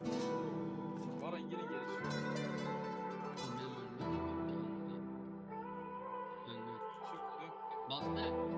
Baran geri geri. Çık dön.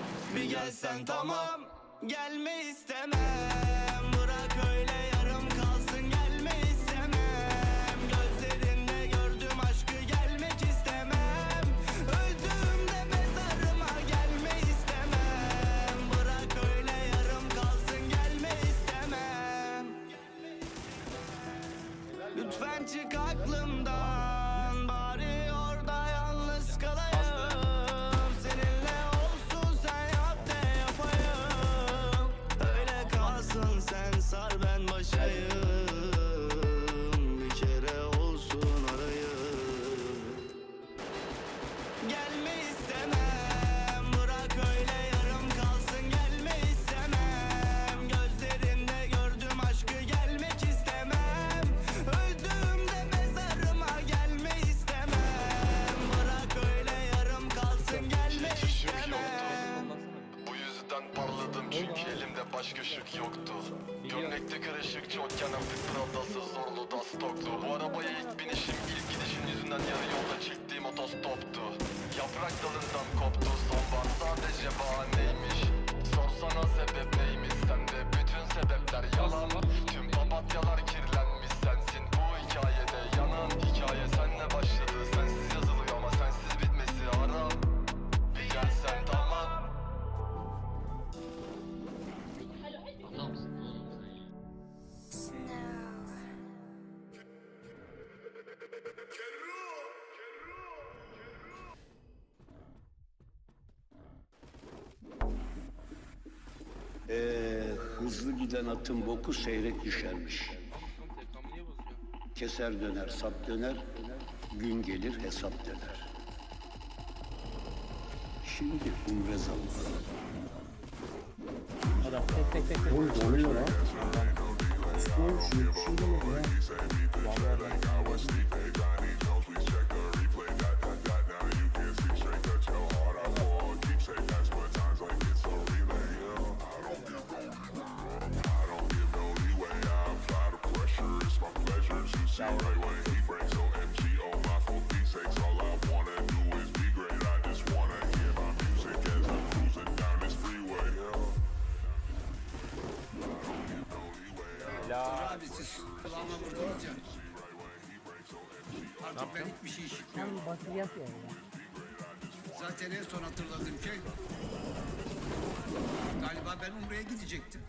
Bir gelsen tamam. Gelme istemem. Bırak öyle yarım kalsın Gelme istemem. Gözlerinde gördüm aşkı Gelmek istemem. Öldüğümde mezarıma Gelme istemem. Bırak öyle yarım kalsın Gelme istemem. Lütfen çık aklımdan elimde başka ışık yoktu. Gömlekte kırışık çokken artık Prada'sı zorlu da stoklu Bu arabaya ilk binişim ilk gidişin yüzünden yarı yolda çektiğim otostoptu. Yaprak dalından koptu sonbahar sadece bahaneymiş. Sorsana sebep neymiş sende bütün sebepler yalan. Tüm papatyalar kirlenmiş sensin bu hikayede hızlı giden atın boku seyrek düşermiş. Keser döner, sap döner, gün gelir hesap döner. Şimdi umre zamanı. Adam tek tek tek tek. Oy doluyor lan. Aslında şu şu doluyor ya. Vallahi Abi siz kulağıma vurdunuz ya. Artık ben hiçbir şey işitmiyorum. Tam. Zaten en son hatırladığım şey galiba ben Umre'ye gidecektim.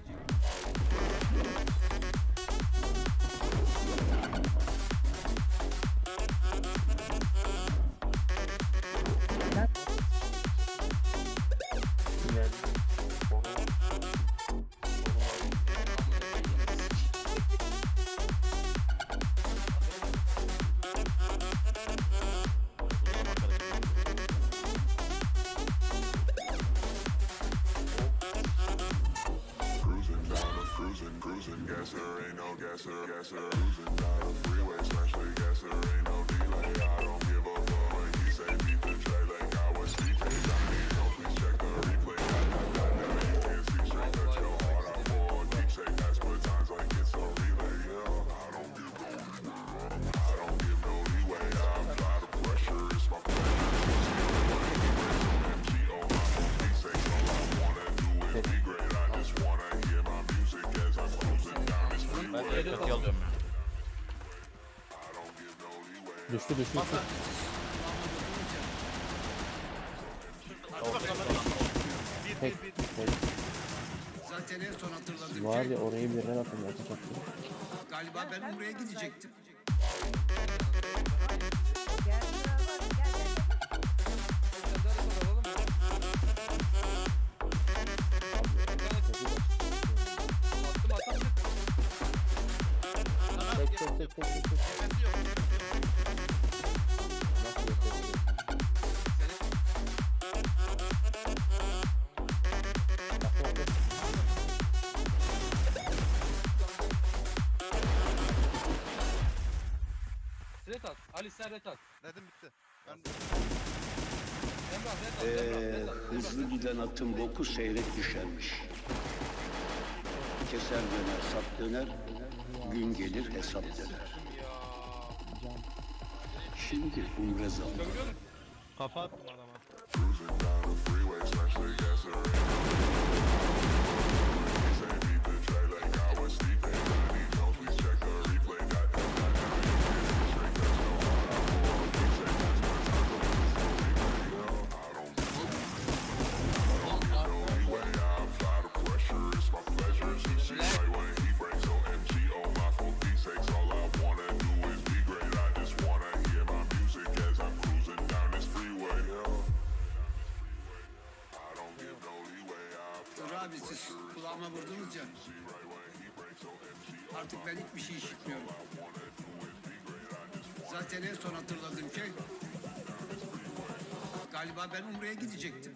yes sir, yes sir. Alıyorum ya. Düştü düştü. düştü. Tek tek. Zaten en son hatırladığım Var şey ya orayı birden atın yapacaktı. galiba ben Umre'ye gidecektim. çek çek çek. Nefesi yok. Red at. Ali sen red at. Dedim bitti. Ben... Emrah red at. Ee, Emrah, red at. Ee, hızlı giden atın boku seyrek düşermiş. Keser döner, sap döner, Gün gelir hesap eder. Şimdi umre zamanı. Kafa attım adama. artık ben hiçbir şey işitmiyorum. Zaten en son hatırladığım şey galiba ben Umre'ye gidecektim.